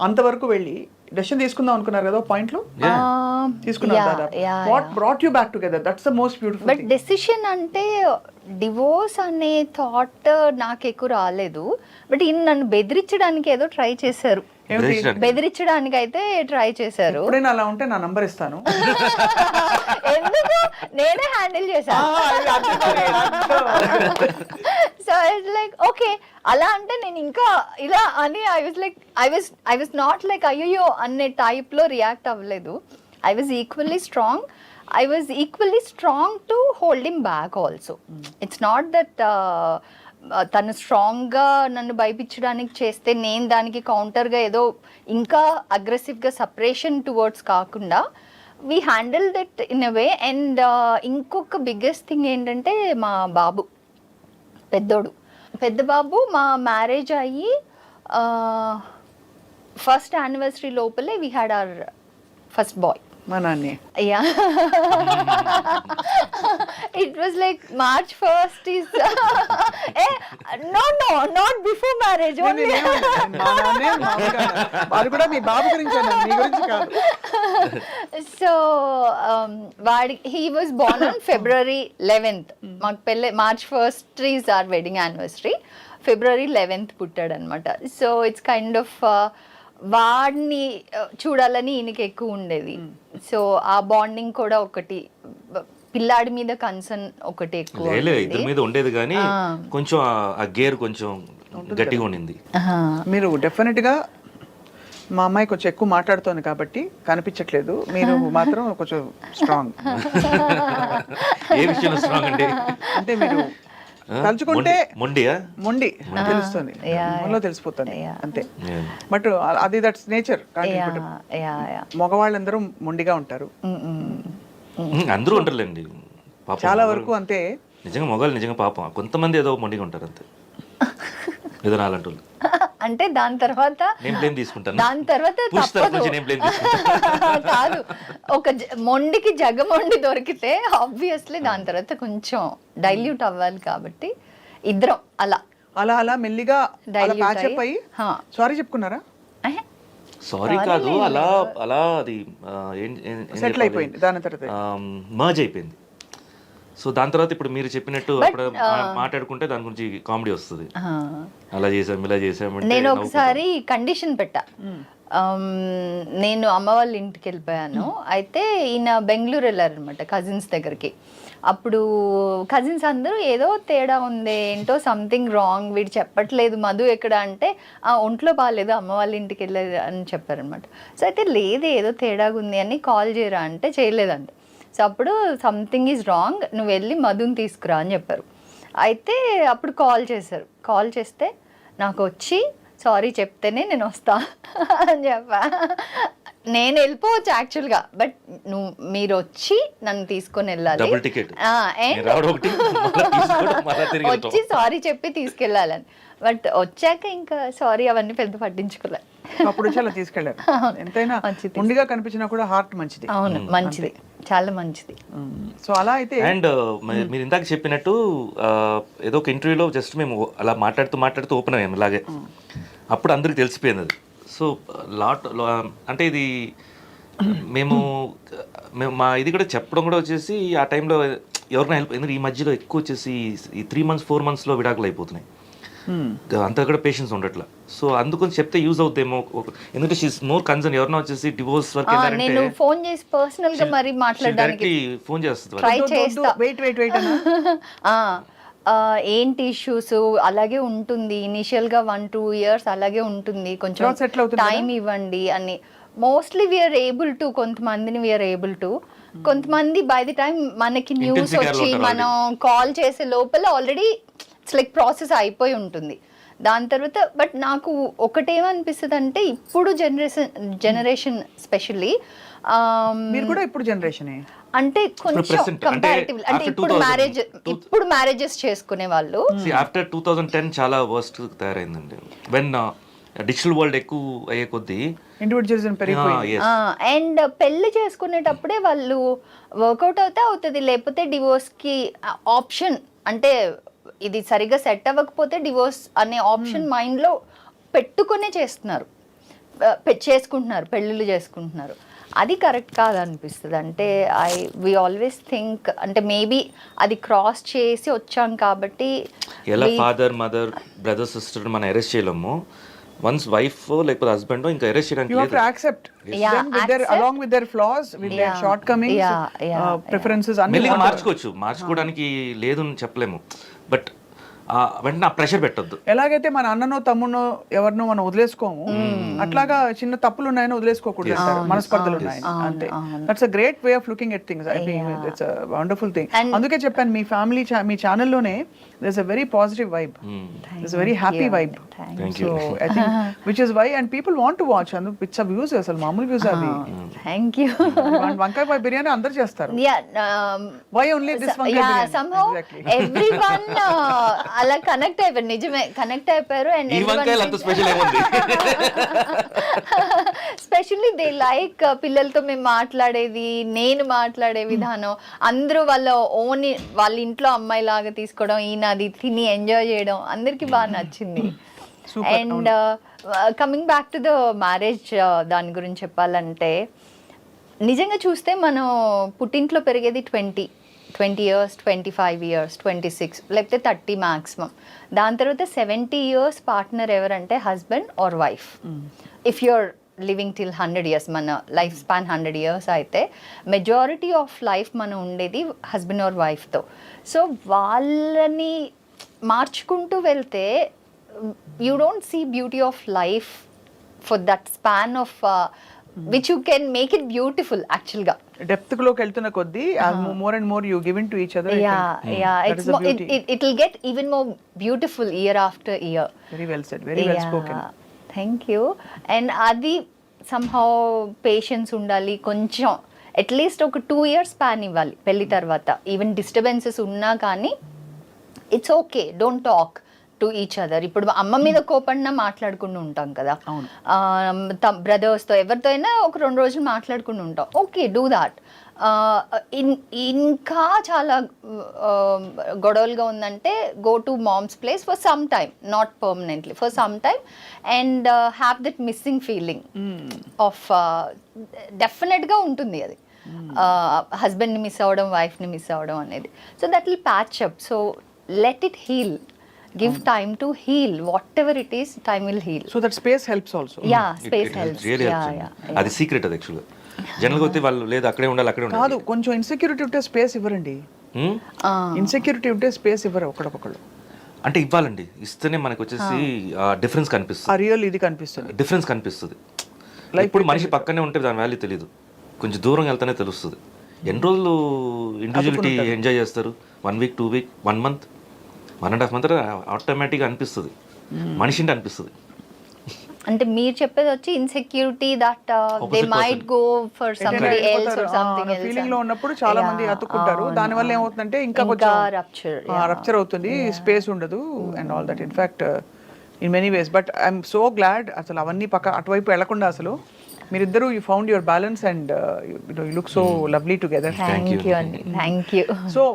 అంతవరకు వెళ్ళి డెసిషన్ తీసుకుందాం అనుకున్నారు కదా పాయింట్లో తీసుకున్నారు what brought you back together that's the most beautiful but decision అంటే డివోర్స్ అనే థాట్ నాకు ఎక్కువ రాలేదు. బట్ ఈయన నన్ను బెదిరించడానికి ఏదో ట్రై చేశారు. బెదిరించడానికి. బెదిరించడానికి అయితే ట్రై చేశారు. ఎప్పుడైనా అలా ఉంటే నా నంబర్ ఇస్తాను. ఎందుకు? నేనే హ్యాండిల్ చేశాను సో లైక్ ఓకే అలా అంటే నేను ఇంకా ఇలా అని I was like I was I was not like అయ్యో అనే టైప్లో రియాక్ట్ అవ్వలేదు. I was equally strong I was equally strong to hold him back also it's not that తను స్ట్రాంగ్గా నన్ను భయపించడానికి చేస్తే నేను దానికి కౌంటర్గా ఏదో ఇంకా అగ్రెసివ్గా సపరేషన్ టువర్డ్స్ కాకుండా we handle that in a way and ఇంకొక బిగ్గెస్ట్ థింగ్ ఏంటంటే మా బాబు. పెద్దోడు. పెద్ద బాబు మా మ్యారేజ్ అయ్యి ఫస్ట్ యానివర్సరీ లోపలే we had our first boy మా నాన్నే. Yeah. It was like March first is a no no not before marriage అది కూడా మీ బాబు గురించి అన్నాను మీ గురించి కాదు. సో వాడి he was born on February eleventh మాకు పెళ్ళి March first is our wedding anniversary February eleventh పుట్టాడు అనమాట సో ఇట్స్ కైండ్ ఆఫ్ వాడిని చూడాలని ఈయనకి ఎక్కువ ఉండేది సో ఆ బాండింగ్ కూడా ఒకటి పిల్లాడి మీద కన్సర్న్ ఒకటి ఎక్కువ. ఇద్దరి మీద ఉండేది కానీ. కొంచెం ఆ- గేర్ కొంచెం గట్టిగా ఉండింది. మీరు డెఫినెట్గా మా అమ్మాయి కొంచెం ఎక్కువ మాట్లాడుతోంది కాబట్టి కనిపించట్లేదు మీరు మాత్రం కొంచెం స్ట్రాంగ్ ఏ విషయంలో స్ట్రాంగ్ అండి అంటే మీరు? తలుచుకుంటే మొండి- మొండియా? మొండి తెలుస్తుంది. మనలో తెలిసిపోతుంది. అంతే. Yeah. బట్ అది that's nature yeah yeah yeah. మగవాళ్ళందరూ మొండిగా ఉంటారు. అందరూ ఉంటారులేండి. పాపం చాలా వరకు అంతే. నిజంగా మొగాళ్ళు నిజంగా పాపం. కొంతమంది ఏదో మొండిగా ఉంటారు అంతే. ఏదో నాలంటి అంటే దాని తర్వాత దాని తర్వాత తప్పదు. కాదు. ఒక జ- మొండికి జగమొండి దొరికితే ఆబ్వియస్లీ దాని తర్వాత కొంచెం డైల్యూట్ అవ్వాలి కాబట్టి ఇద్దరం అలా. అలా అలా మెల్లిగా. సారీ చెప్పుకున్నారా? సారీ కాదు అలా అలా అది సెటిల్? అయిపోయింది దాని తర్వాత. మర్జ్ అయిపోయింది. సో దాని తర్వాత ఇప్పుడు మీరు చెప్పినట్టు అప్పుడు మా- మాట్లాడుకుంటే దాని గురించి కామెడీ వస్తుంది. ఆ. అలా చేసాం ఇలా చేసాం నేను. ఒకసారి కండిషన్ పెట్టా. నేను అమ్మ వాళ్ళ ఇంటికి వెళ్ళిపోయాను. అయితే ఈయన బెంగళూరు వెళ్ళారనమాట కజిన్స్ దగ్గరికి. అప్పుడు కజిన్స్ అందరూ ఏదో తేడా ఉంది ఏంటో సంథింగ్ రాంగ్ వీడు చెప్పట్లేదు మధు ఎక్కడ అంటే "ఆ, ఒంట్లో బాగాలేదు అమ్మ వాళ్ళ ఇంటికి వెళ్ళేది అని చెప్పారనమాట సో అయితే లేదు ఏదో తేడాగా ఉంది అని కాల్ చేయరా అంటే చేయలేదంట. సో అప్పుడు సంథింగ్ ఈజ్ రాంగ్ నువ్వు వెళ్ళి మధుని తీసుకురా అని చెప్పారు. అయితే అప్పుడు కాల్ చేశారు. కాల్ చేస్తే నాకు వచ్చి సారీ చెప్తేనే నేను వస్తా అని చెప్పా. నేను వెళ్ళిపోవచ్చు యాక్చువల్గా బట్ నువ్వు మీరు వచ్చి నన్ను తీసుకొని వెళ్ళాలి. వచ్చి సారీ చెప్పి తీసుకెళ్ళాలని. బట్ వచ్చాక ఇంకా సారీ అవన్నీ పెద్ద పట్టించుకోలే. అప్పుడు వచ్చి అలా తీసుకెళ్ళారు ఎంతైనా మంచిది. ఉండిగా కనిపించినా కూడా హార్ట్ మంచిది. అవును మంచిది. చాలా మంచిది. సో అలా అయితే అండ్ మీరు ఇందాక చెప్పినట్టు ఏదో ఒక ఇంటర్వ్యూలో జస్ట్ మేము అలా మాట్లాడుతూ మాట్లాడుతూ ఓపెన్ అయ్యాము ఇలాగే. అప్పుడు అందరికి తెలిసిపోయింది అది. సో లాట్ అంటే ఇది మేము మేము మా ఇది కూడా చెప్పడం కూడా వచ్చేసి ఆ టైంలో ఎవరికైనా హెల్ప్ ఎందుకంటే ఈ మధ్యలో ఎక్కువ వచ్చేసి ఈ త్రీ మంత్స్ ఫోర్ మంత్స్లో విడాకులు అయిపోతున్నాయి. అంతా కూడా పేషెన్స్ ఉండట్లా. సో అందుకని చెప్తే యూజ్ అవుతాయేమో ఎందుకంటే షీస్ మోర్ కన్సర్న్ ఎవరైనా వచ్చేసి డివోర్స్ వరకు నేను ఫోన్ చేసి పర్సనల్గా మరి మాట్లాడడానికి ఫోన్ చేస్తుంది ట్రై చేస్తా. వెయిట్ వెయిట్ వెయిట్ అన్న. ఆ, ఆ, ఏంటి ఇష్యూస్ అలాగే ఉంటుంది. ఇనిషియల్గా వన్ టూ ఇయర్స్ అలాగే ఉంటుంది. కొంచెం టైం ఇవ్వండి అని. మోస్ట్లీ వీఆర్ ఏబుల్ టు కొంతమందిని వీఆర్ ఏబుల్ టు కొంతమంది బై ది టైం మనకి న్యూస్ వచ్చి మనం కాల్ చేసే లోపల ఆల్రెడీ ఇట్స్ లైక్ ప్రాసెస్ అయిపోయి ఉంటుంది. దాని తర్వాత బట్ నాకు ఒకటేమనిపిస్తుంది అంటే ఇప్పుడు జనరేషన్ జనరేషన్ స్పెషల్లీ మీరు కూడా ఇప్పుడు జనరేషన్ అంటే కొంచెం కంపారిటివ్ అంటే ఇప్పుడు 2000, మ్యారేజ్ ఇప్పుడు మ్యారేజెస్ చేసుకునే వాళ్ళు. ఆఫ్టర్ టూ థౌజండ్ టెన్ చాలా వర్స్ట్ తయారైందండి. వెన్ డిజిటల్ వరల్డ్ ఎక్కువ అయ్యే కొద్దీ ఇండివిజువలిజం. అండ్ పెళ్ళి చేసుకునేటప్పుడే వాళ్ళు వర్కౌట్ అవుతే అవుతుంది. లేకపోతే డివోర్స్కి ఆప్షన్ అంటే ఇది సరిగా సెట్ అవ్వకపోతే డివోర్స్ అనే ఆప్షన్ మైండ్లో పెట్టుకునే చేస్తున్నారు. చేసుకుంటున్నారు పెళ్ళిళ్ళు చేసుకుంటున్నారు. అది కరెక్ట్ కాదనిపిస్తుంది. అంటే ఐ వి ఆల్వేస్ థింక్ అంటే మేబీ అది క్రాస్ చేసి వచ్చాం కాబట్టి ఎలా ఫాదర్ మదర్ బ్రదర్ సిస్టర్ మనం అరెస్ట్ చేయలేము. వన్స్ వైఫ్ లేకపోతే హస్బెండ్ ఇంకా అరెస్ట్ చేయడానికి you have to accept them with their along with their flaws with their shortcomings preferences అన్ని మార్చుకోవచ్చు. మార్చుకోవడానికి లేదు అని చెప్పలేము. బట్ వెంటనే ఆ ప్రెషర్ పెట్టొద్దు. ఎలాగైతే మన అన్ననో తమ్మునో ఎవరినో మనం వదిలేసుకోము అట్లాగా చిన్న తప్పులు ఉన్నాయని వదిలేసుకోకూడదు అంటారు. మనస్పర్ధలు ఉన్నాయని అంతే. That's a great way of looking at things I think it's a wonderful thing అందుకే చెప్పాను మీ ఫ్యామిలీ మీ ఛానల్లోనే happy you. vibe. Thank Thank so i think which is why and people want to watch and it's a views అసలు మామూలు views అవి thank you వంకాయ బాయ్ బిర్యానీ అందరు చేస్తారు. యా why only this వంకాయ biryani? Somehow exactly. Everyone అలా connect అయిపోయారు. నిజమే కనెక్ట్ అయిపోయారు అండ్ ఈ వంకాయలు అంత స్పెషల్ ఏముంది? స్పెషల్లీ దే లైక్ పిల్లలతో మేము మాట్లాడేది నేను మాట్లాడే విధానం. అందరూ వాళ్ళ ఓన్ వాళ్ళ ఇంట్లో అమ్మాయి లాగా తీసుకోవడం ఈయన అది తిని ఎంజాయ్ చేయడం అందరికి బాగా నచ్చింది. And coming back to the marriage దాని గురించి చెప్పాలంటే నిజంగా చూస్తే మనం పుట్టింట్లో పెరిగేది twenty twenty years twenty five years twenty six లేకపోతే థర్టీ మ్యాక్సిమం దాని తర్వాత సెవెంటీ ఇయర్స్ పార్ట్నర్ ఎవరంటే husband or wife if you're living till hundred years మన లైఫ్ స్పాన్ హండ్రెడ్ ఇయర్స్ అయితే మెజారిటీ ఆఫ్ లైఫ్ మనం ఉండేది హస్బెండ్ ఆర్ వైఫ్తో so వాళ్ళని మార్చుకుంటూ వెళ్తే you don't see beauty of life for that span of which you can make it beautiful యాక్చువల్గా డెప్త్లోకి వెళ్తున్న కొద్దీ more and more you give in to each other more, it, beauty. it, it'll get even more beautiful year after year. Very well said very well spoken thank you and అది somehow patience ఉండాలి కొంచెం at least ఒక two years pan ఇవ్వాలి పెళ్ళి తర్వాత. Even disturbances ఉన్నా కానీ it's okay don't talk to each other. ఇప్పుడు అమ్మ మీద కోపడినా మాట్లాడుకుంటూ ఉంటాం కదా. బ్రదర్స్తో ఎవరితో అయినా ఒక రెండు రోజులు మాట్లాడుకుంటూ ఉంటాం. Okay do that. ఇంకా చాలా గొడవలుగా ఉందంటే go to mom's place for some time not permanently for some time. And have that missing feeling of డెఫినెట్గా ఉంటుంది అది. హస్బెండ్ని మిస్ అవ్వడం వైఫ్ని మిస్ అవ్వడం అనేది. So that will patch up. So let it heal. Give time to heal whatever it is time will heal so that space helps also yeah space helps really అది secret అది యాక్చువల్గా జనరల్గా అయితే వాళ్ళు లేదు అక్కడే ఉండాలి అక్కడే కాదు ఉండాలి కొంచెం ఇన్సెక్యూరిటీ ఉంటే స్పేస్ ఇవ్వరండి. Hmm? ఇన్సెక్యూరిటీ ఉంటే స్పేస్ ఇవ్వరు ఒకళ్ళకొకళ్ళు. అంటే ఇవ్వాలండి. ఇస్తేనే మనకు వచ్చేసి డిఫరెన్స్ కనిపిస్తుంది. రియల్ ఇది కనిపిస్తుంది. డిఫరెన్స్ కనిపిస్తుంది. ఇప్పుడు మనిషి పక్కనే ఉంటే దాని వాల్యూ తెలియదు కొంచెం దూరం వెళ్తేనే తెలుస్తుంది. ఎన్ని రోజులు ఇండివిజువలిటీ ఎంజాయ్ చేస్తారు? One week two week one month one and half month ఆటోమేటిక్గా అనిపిస్తుంది. మనిషింటి అనిపిస్తుంది. అంటే మీరు చెప్పేది వచ్చి insecurity that they might go for somebody else or something else ఫీలింగ్లో ఉన్నప్పుడు చాలా మంది అతుక్కుంటారు. దాని వల్ల ఏమవుతుందంటే ఇంకా ఇంకా కొంచెం rupture, రప్చర్ అవుతుంది. స్పేస్ ఉండదు and all that in fact in many ways but I'm so glad అసలు అవన్నీ పక్క అటువైపు వెళ్ళకుండా అసలు మీరిద్దరూ you found your balance and you look so lovely together thank you అండి థ్యాంక్ యూ సో